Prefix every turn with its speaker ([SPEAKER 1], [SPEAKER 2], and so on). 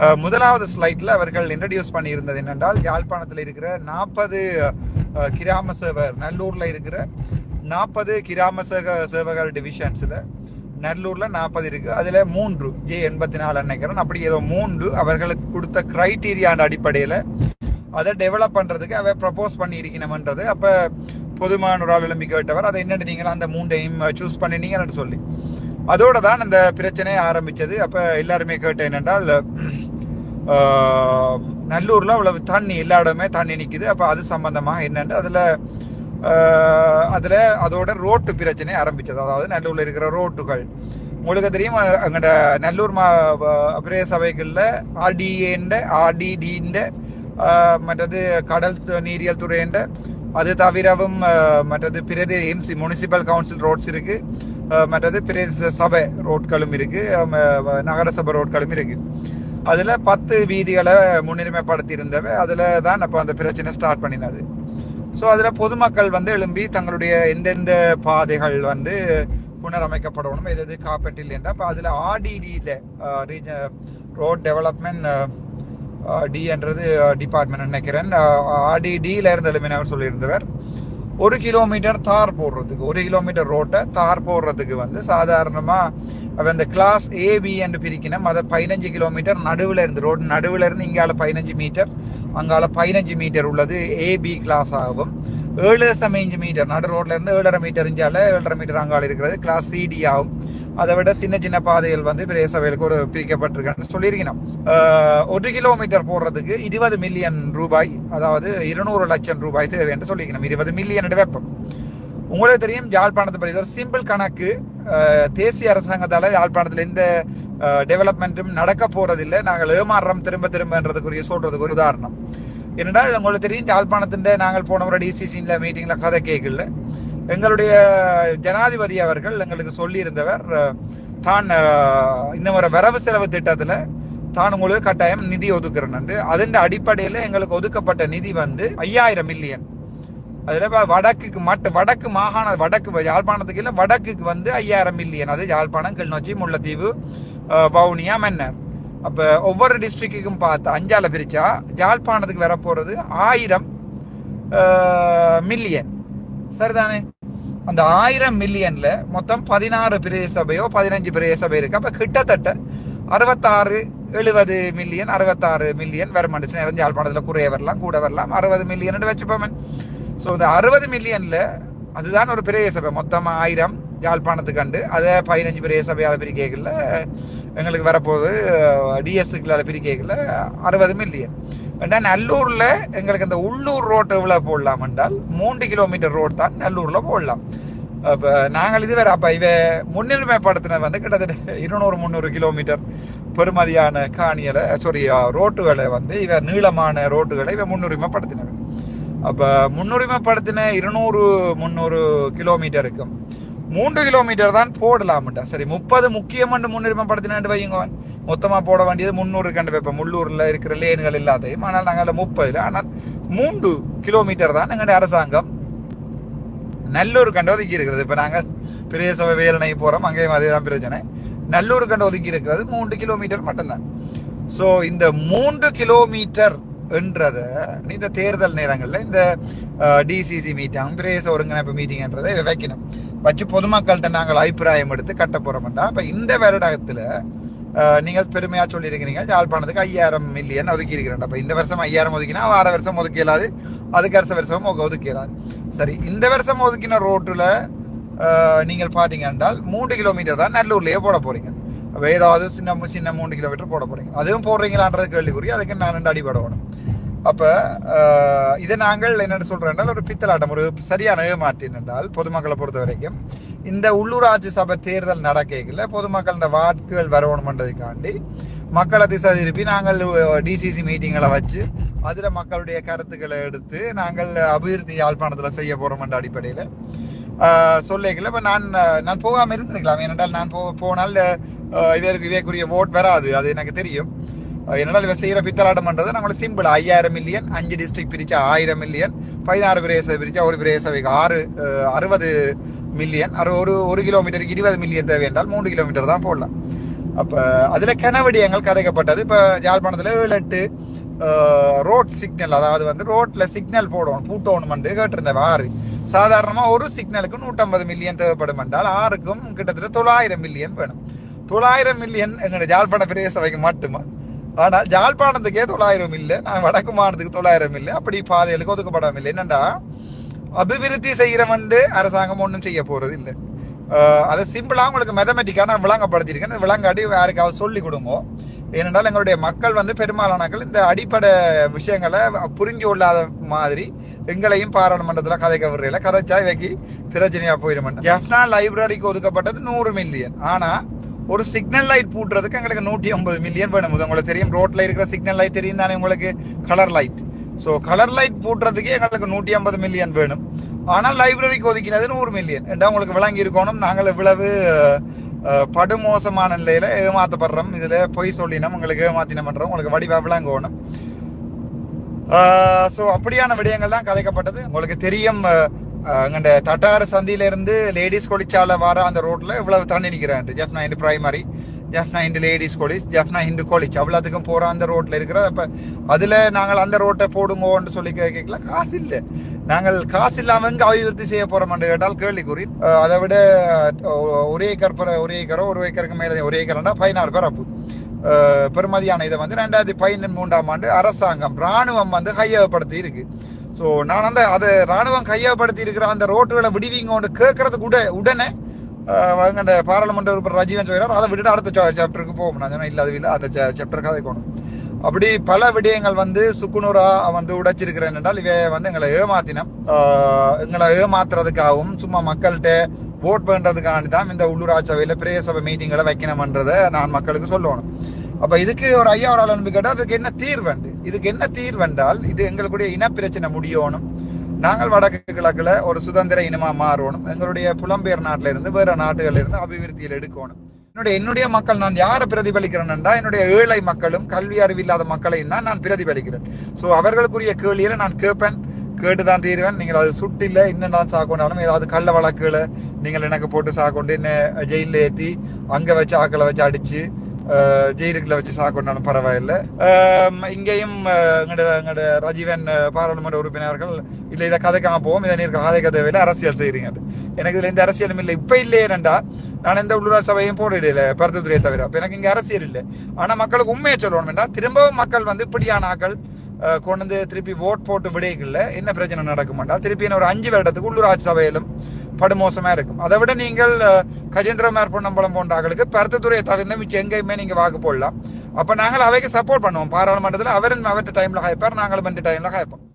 [SPEAKER 1] முதலாவது ஸ்லைட்ல அவர்கள் இன்ட்ரடியூஸ் பண்ணியிருந்தது என்னென்றால் யாழ்ப்பாணத்தில் இருக்கிற நாற்பது கிராம சேவர் நல்லூர்ல இருக்கிற நாற்பது கிராம சேக சேவகர் டிவிஷன்ஸில் நல்லூரில் நாற்பது இருக்குது அதில் மூன்று ஜே எண்பத்தி நாலு நினைக்கிறேன் அப்படி ஏதோ மூன்று அவர்களுக்கு கொடுத்த க்ரைட்டீரியான அடிப்படையில் அதை டெவலப் பண்ணுறதுக்கு அவ ப்ரப்போஸ் பண்ணி அப்போ அப்ப பொதுமான ஒரு ஆள் கேட்டவர் அதை என்னென்னு நீங்கள் அந்த மூண்டையும் சூஸ் பண்ணினீங்கன்னு சொல்லி. அதோடு தான் அந்த பிரச்சனையை ஆரம்பித்தது அப்போ எல்லாருமே கேட்ட என்னென்றால் நல்லூரில் அவ்வளவு தண்ணி எல்லா இடமே தண்ணி நிற்கிது அப்போ அது சம்மந்தமாக என்னென்று அதில் அதில் அதோட ரோட்டு பிரச்சனை ஆரம்பிச்சது. அதாவது நல்லூரில் இருக்கிற ரோட்டுகள். உங்களுக்கு தெரியும் அங்கட நல்லூர் மா பிரே சபைகளில் ஆர்டிஏண்ட ஆர்டிடிண்ட மற்றது கடல் நீரியல் துறையண்ட அது தவிரவும் மற்றது பிரதே எம்சி முனிசிபல் கவுன்சில் ரோட்ஸ் இருக்கு. மற்றது பிரதேச சபை ரோட்களும் இருக்கு. நகரசபை ரோட்களும் இருக்குது அதில் பத்து வீதிகளை முன்னுரிமைப்படுத்தி அதில் தான் இப்போ அந்த பிரச்சனை ஸ்டார்ட் பண்ணினது. ஸோ அதில் பொதுமக்கள் வந்து எழும்பி தங்களுடைய எந்தெந்த பாதைகள் வந்து புனரமைக்கப்படணும் எது எது காப்பீட்டில் என்றால் அப்போ அதில் ஆர்டிடியில் ரீஜ ரோட் டெவலப்மெண்ட் டி என்றது டிபார்ட்மெண்ட் நினைக்கிறேன். ஆர்டிடியில் இருந்து எழுப்பினவர் சொல்லியிருந்தவர். ஒரு கிலோமீட்டர் தார் போடுறதுக்கு ஒரு கிலோமீட்டர் ரோட்டை தார் போடுறதுக்கு வந்து சாதாரணமாக அவன் இந்த கிளாஸ் ஏபி என்று பிரிக்கணும் அதை பதினஞ்சு கிலோமீட்டர் நடுவில் இருந்து ரோடு நடுவில் இருந்து இங்கால பதினஞ்சு மீட்டர் அங்கால பதினஞ்சு மீட்டர் உள்ளது ஏபி கிளாஸ் ஆகும். ஏழு சமஞ்சு மீட்டர் நடு ரோட்லேருந்து ஏழரை மீட்டர் இஞ்சால ஏழரை மீட்டர் அங்கால இருக்கிறது கிளாஸ் சிடி ஆகும். அதை விட சின்ன சின்ன பாதைகள் வந்து பெரிய சபைகளுக்கு ஒரு பிரிக்கப்பட்டிருக்கான்னு சொல்லியிருக்கணும். ஒரு கிலோமீட்டர் போடுறதுக்கு இருபது மில்லியன் ரூபாய் அதாவது இருநூறு லட்சம் ரூபாய் தேவை என்று சொல்லியிருக்கணும். இருபது மில்லியன் வெப்பம். உங்களுக்கு தெரியும் யாழ்ப்பாணத்தை பற்றி ஒரு சிம்பிள் கணக்கு தேசிய அரசாங்கத்தால் யாழ்ப்பாணத்தில் எந்த டெவலப்மெண்ட்டும் நடக்க போறதில்லை. நாங்கள் ஏமாறுறோம் திரும்ப திரும்பன்றதுக்குரிய சொல்றதுக்கு ஒரு உதாரணம். என்னடா உங்களுக்கு தெரியும் யாழ்ப்பாணத்தின் நாங்கள் போன முறை டிசிசியில் மீட்டிங்கில் கதை கேட்கல. எங்களுடைய ஜனாதிபதி அவர்கள் எங்களுக்கு சொல்லியிருந்தவர் தான் அஹ், இந்த முறை வரவு செலவு திட்டத்தில் தான் உங்களுக்கு கட்டாயம் நிதி ஒதுக்குறேன் அதன் அடிப்படையில் எங்களுக்கு ஒதுக்கப்பட்ட நிதி வந்து ஐயாயிரம் மில்லியன். அதில் இப்போ வடக்குக்கு மட்டும் வடக்கு மாகாண வடக்கு யாழ்ப்பாணத்துக்கு இல்லை வடக்குக்கு வந்து ஐயாயிரம் மில்லியன். அது யாழ்ப்பாணம் கிளிநொச்சி முல்லைத்தீவு வவுனியா மன்னர். அப்போ ஒவ்வொரு டிஸ்ட்ரிக்ட்டுக்கும் பார்த்து அஞ்சால பிரிச்சா யாழ்ப்பாணத்துக்கு வர போகிறது ஆயிரம் மில்லியன். சரிதானே? அந்த ஆயிரம் மில்லியன்ல மொத்தம் பதினாறு பிரதேச சபையோ பதினஞ்சு பிரதேச சபை இருக்கு. அப்ப கிட்டத்தட்ட அறுபத்தாறு எழுபது மில்லியன் அறுபத்தாறு மில்லியன் வருமானம். நிறைஞ்ச யாழ்ப்பாணத்தில் குறைய வரலாம் கூட வரலாம். அறுபது மில்லியன் வச்சுப்போமே. ஸோ இந்த அறுபது மில்லியன்ல அதுதான் ஒரு பிரதேச சபை மொத்தம் ஆயிரம் யாழ்ப்பாணத்துக்கண்டு அதை பதினஞ்சு பிரதேச சபையால் பிரிக்கைகளில் எங்களுக்கு வரப்போகுது டிஎஸ்சிக்களால் பிரிக்கைகளில் அறுபது மில்லியன் ஏன்னா நல்லூரில் எங்களுக்கு அந்த உள்ளூர் ரோட்டு எவ்வளோ போடலாம் என்றால் மூன்று கிலோமீட்டர் ரோட் தான் நல்லூரில் போடலாம். அப்போ நாங்கள் இதுவரை அப்போ இவ முன்னுரிமைப்படுத்தின வந்து கிட்டத்தட்ட இருநூறு முந்நூறு கிலோமீட்டர் பெருமதியான காணியலை சாரி ரோட்டுகளை வந்து இவ நீளமான ரோட்டுகளை இவ முன்னுரிமைப்படுத்தினர் அப்போ முன்னுரிமைப்படுத்தின இருநூறு முந்நூறு கிலோமீட்டருக்கும் மூன்று கிலோமீட்டர் தான் போடலாம்டா சரி முப்பது முக்கியமான முன்னுரிமைப்படுத்தினாண்டு வையுங்க மொத்தமாக போட வேண்டியது முந்நூறு கண்டு இப்போ உள்ளூரில் இருக்கிற லேன்கள் இல்லாதையும் ஆனால் நாங்கள் முப்பதில் ஆனால் மூன்று கிலோமீட்டர் தான் எங்களுடைய அரசாங்கம் நல்லூர் கண்டு ஒதுக்கி இருக்கிறது இப்போ நாங்கள் பெரிய சபை வேலனை போகிறோம் அங்கேயும் அதே தான் பிரச்சனை. நல்லூர் கண்டு ஒதுக்கி இருக்கிறது மூன்று கிலோமீட்டர் மட்டும்தான். ஸோ இந்த மூன்று கிலோமீட்டர் என்றதை இந்த தேர்தல் நேரங்களில் இந்த டிசிசி மீட்டிங் பிரேச ஒருங்கிணைப்பு மீட்டிங்ன்றதை வைக்கணும். வச்சு பொதுமக்கள்கிட்ட நாங்கள் அபிப்பிராயம் எடுத்து கட்ட போகிறோம்டா இப்போ இந்த வருடத்தில் நீங்கள் பெருமையாக சொல்லியிருக்கிறீங்க. யாழ்ப்பாணத்துக்கு ஐயாயிரம் மில்லியன் ஒதுக்கி இருக்கிறேன் அப்போ இந்த வருஷம் ஐயாயிரம் ஒதுக்கினா வார வருஷம் ஒதுக்க இயலாது அதுக்கு அடுத்த வருஷம் ஒதுக்க சரி இந்த வருஷம் ஒதுக்கின ரோட்டில் நீங்கள் பார்த்தீங்க என்றால் மூன்று கிலோமீட்டர் தான் நல்லூர்லேயே போட போகிறீங்க அப்போ ஏதாவது சின்ன சின்ன மூன்று கிலோமீட்டர் போட போகிறீங்க அதுவும் போடுறீங்களான்றது கேள்விக்குறி. அதுக்கு நான் ரெண்டு அடிபடணும் அப்போ இதை நாங்கள் என்னென்னு சொல்கிறோம் ஒரு பித்தலாட்டம் ஒரு சரியான ஏமாற்றின் என்றால் பொதுமக்களை பொறுத்த வரைக்கும் இந்த உள்ளூராட்சி சபை தேர்தல் நடக்கல பொதுமக்களோட வாக்குகள் வரணுமன்றதுக்காண்டி மக்களை திசை திருப்பி நாங்கள் டிசிசி மீட்டிங்களை வச்சு அதில் மக்களுடைய கருத்துக்களை எடுத்து நாங்கள் அபிவிருத்தி யாழ்ப்பாணத்தில் செய்ய போகிறோம் அடிப்படையில் சொல்லிக்கல. இப்போ நான் நான் போகாமல் இருந்திருக்கலாம். ஏனென்றால் நான் போ போனால் இவருக்கு இவைக்குரிய ஓட் வராது. அது எனக்கு தெரியும். என்னடா இவன் செய்கிற பித்தலாட்டம் பண்ணுறது நாங்கள் சிம்பிள் ஐயாயிரம் மில்லியன் அஞ்சு டிஸ்ட்ரிக்ட் பிரித்தா ஆயிரம் மில்லியன் பதினாறு பிரதேச பிரித்தா ஒரு பிரதேசவைக்கு ஆறு அறுபது மில்லியன் அறு ஒரு ஒரு கிலோமீட்டருக்கு இருபது மில்லியன் தேவை என்றால் மூன்று கிலோமீட்டர் தான் போடலாம். அப்போ அதில் கனவடியங்கள் கதைக்கப்பட்டது. இப்போ யாழ்ப்பாணத்துல ஏழு எட்டு ரோட் சிக்னல் அதாவது வந்து ரோட்டில் சிக்னல் போடணும் பூட்டோணும் வந்து கேட்டிருந்தேன். ஆறு. சாதாரணமாக ஒரு சிக்னலுக்கு நூற்றம்பது மில்லியன் தேவைப்படும் என்றால் ஆறுக்கும் கிட்டத்தட்ட தொள்ளாயிரம் மில்லியன் வேணும். தொள்ளாயிரம் மில்லியன் எங்களுடைய ஜாழ்ப்பாண பிரதேச சபைக்கு மட்டுமா? ஆனால் ஜாழ்ப்பாணத்துக்கே தொள்ளாயிரம் இல்லை. நான் வடக்கு மாநிலத்துக்கு தொள்ளாயிரம் இல்லை. அப்படி பாதைகளுக்கு ஒதுக்கப்படவில்லை என்னென்னா அபிவிருத்தி செய்கிறவண்டு அரசாங்கம் ஒன்றும் செய்ய போகிறது இல்லை. அதை சிம்பிளாக உங்களுக்கு மெதமெட்டிக்காக நான் விளங்கப்படுத்தியிருக்கேன். அந்த விளங்காட்டி யாருக்காவது சொல்லி கொடுங்க. ஏனென்றால் எங்களுடைய மக்கள் வந்து பெரும்பாலானாக்கள் இந்த அடிப்படை விஷயங்களை புரிஞ்சு கொள்ளாத மாதிரி எங்களையும் பாராளுமன்றத்தில் கதைக்க விடுறீங்கள கதைச்சா வைக்கி பிரச்சனையாக போயிடும் ஜெஃப்னா லைப்ரரிக்கு ஒதுக்கப்பட்டது நூறு மில்லியன் ஆனால் ஒரு சிக்னல் லைட் பூட்டுறதுக்கு எங்களுக்கு நூற்றி ஐம்பது மில்லியன் வேணும். உங்களுக்கு தெரியும். ரோட்டில் இருக்கிற சிக்னல் லைட் தெரியும் தானே உங்களுக்கு? Colour light so colour light பூட்டுறதுக்கே எங்களுக்கு நூற்றி ஐம்பது மில்லியன் வேணும். ஆனால் லைப்ரரிக்கு ஒதுக்கினது நூறு மில்லியன் என்றா உங்களுக்கு விளங்கி இருக்கணும்? நாங்கள் இவ்வளவு படுமோசமான நிலையில் ஏமாத்தப்படுறோம். இதில் பொய் சொல்லினோம். உங்களுக்கு ஏமாத்தினோம்ன்றோம். உங்களுக்கு வடிவாக விளங்கணும். ஸோ அப்படியான விடயங்கள் தான் கதைக்கப்பட்டது. உங்களுக்கு தெரியும் அங்கே தட்டாறு சந்தியிலேருந்து லேடிஸ் கொலிச்சால வர அந்த ரோட்டில் இவ்வளவு தண்ணி நிற்கிறேன் Jaffna Hindu primary Jaffna Hindu ladies college Jaffna Hindu college அவ்வளோத்துக்கும் போகிற அந்த ரோட்டில் இருக்கிற அப்போ அதில் நாங்கள் அந்த ரோட்டை போடுங்கோன்னு சொல்லி கேட்கல காசு இல்லை. நாங்கள் காசு இல்லாமல் இங்கே அபிவிருத்தி செய்ய போகிறோம்னு கேட்டால் கேள்விக்குறி. அதை விட ஒரு ஏக்கர் ஒரு ஏக்கரோ ஒரு ஏக்கருக்கு மேலே ஒரு ஏக்கர்னா பதினாறு பேர் அப்போ. பெருமதியான இதை வந்து ரெண்டாயிரத்தி பதினெண்டு மூன்றாம் ஆண்டு அரசாங்கம் ராணுவம் வந்து கையகப்படுத்தி இருக்குது ஸோ நான் அந்த அதை ராணுவம் கையப்படுத்தி இருக்கிற அந்த ரோட்டுகளை விடுவிங்கோன்னு கேட்கறதுக்கு உட உடனே அந்த பாராளுமன்ற உறுப்பினர் ரஜீவன் சொல்கிறார் அதை விட்டுட்டு அடுத்த சாப்டருக்கு போகும் நான் சொன்னேன் இல்லை அது இல்லை அந்த சாப்டருக்கு அதை போகணும். அப்படி பல விடயங்கள் வந்து சுக்குநூறா வந்து உடைச்சிருக்கிறேன் என்றால் இவை வந்து எங்களை ஏமாத்தினம் எங்களை ஏமாத்துறதுக்காகவும் சும்மா மக்கள்கிட்ட ஓட் பண்ணுறதுக்காண்டி தான் இந்த உள்ளூராட்சி சபையில் பிரேய சபை மீட்டிங்களை வைக்கணும்ன்றதை நான் மக்களுக்கு சொல்லணும். அப்போ இதுக்கு ஒரு ஐயா ஒரு ஆள் அனுப்பி கேட்டால் அதுக்கு என்ன தீர்வு? இதுக்கு என்ன தீர்வென்றால் இது எங்களுடைய இனப்பிரச்சனை முடியணும். நாங்கள் வடக்கு கிழக்கில் ஒரு சுதந்திர இனமாக மாறணும். எங்களுடைய புலம்பெயர் நாட்டிலிருந்து இருந்து நாடுகளிலிருந்து இருந்து அபிவிருத்தியில் எடுக்கணும். என்னுடைய என்னுடைய மக்கள் நான் யாரை பிரதிபலிக்கிறேன்டா என்னுடைய ஏழை மக்களும் கல்வி அறிவில்லாத மக்களையும் தான் நான் பிரதிபலிக்கிறேன். ஸோ அவர்களுக்குரிய கேள்வியில் நான் கேட்பேன். கேட்டு தான் தீருவேன். நீங்கள் அது சுட்டில் இன்னும் தான் சாக்கொண்டாலும் ஏதாவது கள்ள வழக்குகளை நீங்கள் எனக்கு போட்டு சாக்கொண்டு என்ன ஜெயிலில் ஏற்றி அங்கே வச்சு ஆக்களை வச்சு அடித்து ஜெயிலுக்குள்ள வச்சு சாக்கொண்டாலும் பரவாயில்லை. இங்கேயும் எங்களோட எங்களோட ரஜீவன் பாராளுமன்ற உறுப்பினர்கள் இல்லை இதை கதைக்காம போவோம். இதை நீர் கதைக்க கதவையில் அரசியல் செய்கிறீங்க எனக்கு இதில் எந்த அரசியலும் இல்லை. இப்போ இல்லையேனண்டா நான் எந்த உள்ளூராட்சி சபையும் போடல பருத்தத்துறையை தவிர. அப்போ எனக்கு இங்கே அரசியல் இல்லை. ஆனால் மக்களுக்கு உண்மையை சொல்லணும்டா திரும்பவும் மக்கள் வந்து இப்படியான ஆக்கள் கொண்டு வந்து திருப்பி ஓட் போட்டு விடைகளில் என்ன பிரச்சனை நடக்குமாண்டா திருப்பி ஒரு அஞ்சு வருடத்துக்கு உள்ளூராட்சி சபையிலும் படுமோசமாக இருக்கும். அதை விட நீங்கள் கஜேந்திரமார் பொன்னம்பலம் போன்ற ஆக்களுக்கு பருத்தத்துறையை தவிர்த்து மிச்சம் எங்கேயுமே நீங்கள் வாக்கு போடலாம். அப்போ நாங்கள் அவைக்கு சப்போர்ட் பண்ணுவோம். பாராளுமன்றத்தில் அவரும் அவற்ற டைமில் ஹாய்ப்பார் நாங்களும் இந்த டைமில் ஹாய்ப்போம்